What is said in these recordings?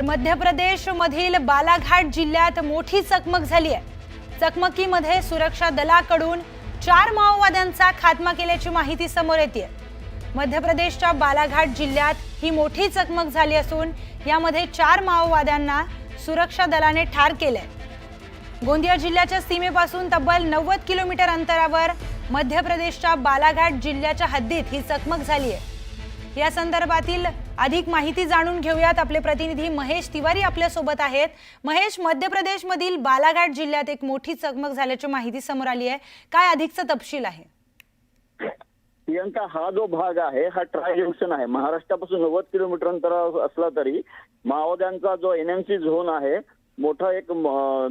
मध्य प्रदेश मधील बालाघाट जिल्ह्यात मोठी चकमक झाली आहे. चकमकीमध्ये सुरक्षा दलाकडून चार माओवाद्यांचा खात्मा केल्याची माहिती समोर येते. मध्य प्रदेशच्या बालाघाट जिल्ह्यात ही मोठी चकमक झाली असून यामध्ये चार माओवाद्यांना सुरक्षा दलाने ठार केले गोंदिया जिल्ह्याच्या सीमेपासून तब्बल नव्वद किलोमीटर अंतरावर मध्य प्रदेशच्या बालाघाट जिल्ह्याच्या हद्दीत ही चकमक झाली आहे. या संदर्भातील अधिक माहिती जाणून घेऊयात. आपले प्रतिनिधी महेश तिवारी आपल्यासोबत आहेत. महेश मध्य प्रदेशमधील बालाघाट जिल्ह्यात एक मोठी चकमक झाल्याची माहिती समोर आली आहे. काय अधिकचा तपशील आहे? प्रियंका हा जो भाग आहे हा ट्राय जंक्शन आहे. महाराष्ट्रापासून नव्वद किलोमीटर अंतरावर असला तरी माओवाद्यांचा जो एनएमसी झोन आहे मोठा एक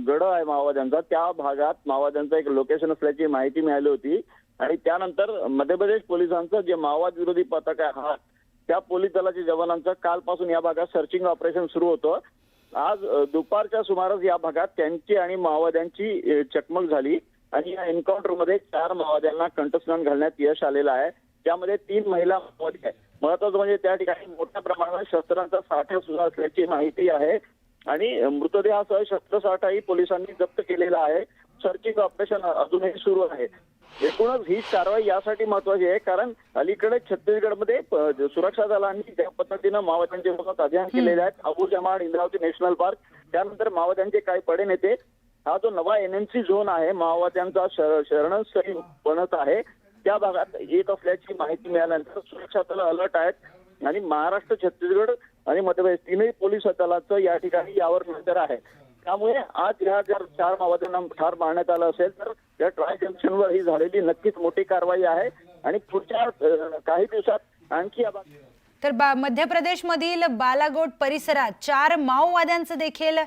गड आहे माओवाद्यांचा. त्या भागात माओवाद्यांचं एक लोकेशन असल्याची माहिती मिळाली होती. आणि त्यानंतर मध्य प्रदेश पोलिसांचं जे माओवाद विरोधी पथक आहे हा त्या पोलीस दलाच्या जवानांचं कालपासून या भागात सर्चिंग ऑपरेशन सुरू होतं. आज दुपारच्या सुमारास या भागात त्यांची आणि माओवाद्यांची चकमक झाली आणि या एन्काउंटरमध्ये चार माओवाद्यांना कंठस्नान घालण्यात यश आलेलं आहे. त्यामध्ये तीन महिला माओवादी आहेत. महत्वाचं म्हणजे त्या ठिकाणी मोठ्या प्रमाणात शस्त्रांचा साठा सुद्धा असल्याची माहिती आहे आणि मृतदेहासह शस्त्रसाठाही पोलिसांनी जप्त केलेला आहे. सर्चिंग ऑपरेशन अजूनही सुरू आहे. एकूणच ही कारवाई यासाठी महत्वाची आहे कारण अलीकडे छत्तीसगडमध्ये सुरक्षा दलांनी ज्या पद्धतीनं माओवाद्यांच्या विरोधात अभियान केलेले आहेत अबू जमाड इंद्रावती नॅशनल पार्क त्यानंतर माओवाद्यांचे काही पडे नेते हा जो नवा एनएमसी झोन आहे माओवाद्यांचा शर- शरणस्थळी बनत आहे त्या भागात येत असल्याची माहिती मिळाल्यानंतर सुरक्षा दल अलर्ट आहेत आणि महाराष्ट्र छत्तीसगड आणि मध्य प्रदेश तीनही पोलीस दलाचं या ठिकाणी यावर नजर आहे. त्यामुळे आज ह्या जर चार माओवाद्यांना ठार मारण्यात आलं असेल तर या ट्राय जंक्शनवर ही झालेली नक्कीच मोठी कारवाई आहे. आणि पुढच्या काही दिवसात आणखी या तर बा मध्य प्रदेशमधील बालागोट परिसरात चार माओवाद्यांचं देखील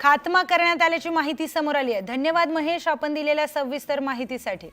खात्मा करण्यात आल्याची माहिती समोर आली आहे. धन्यवाद महेश आपण दिलेल्या सविस्तर माहितीसाठी.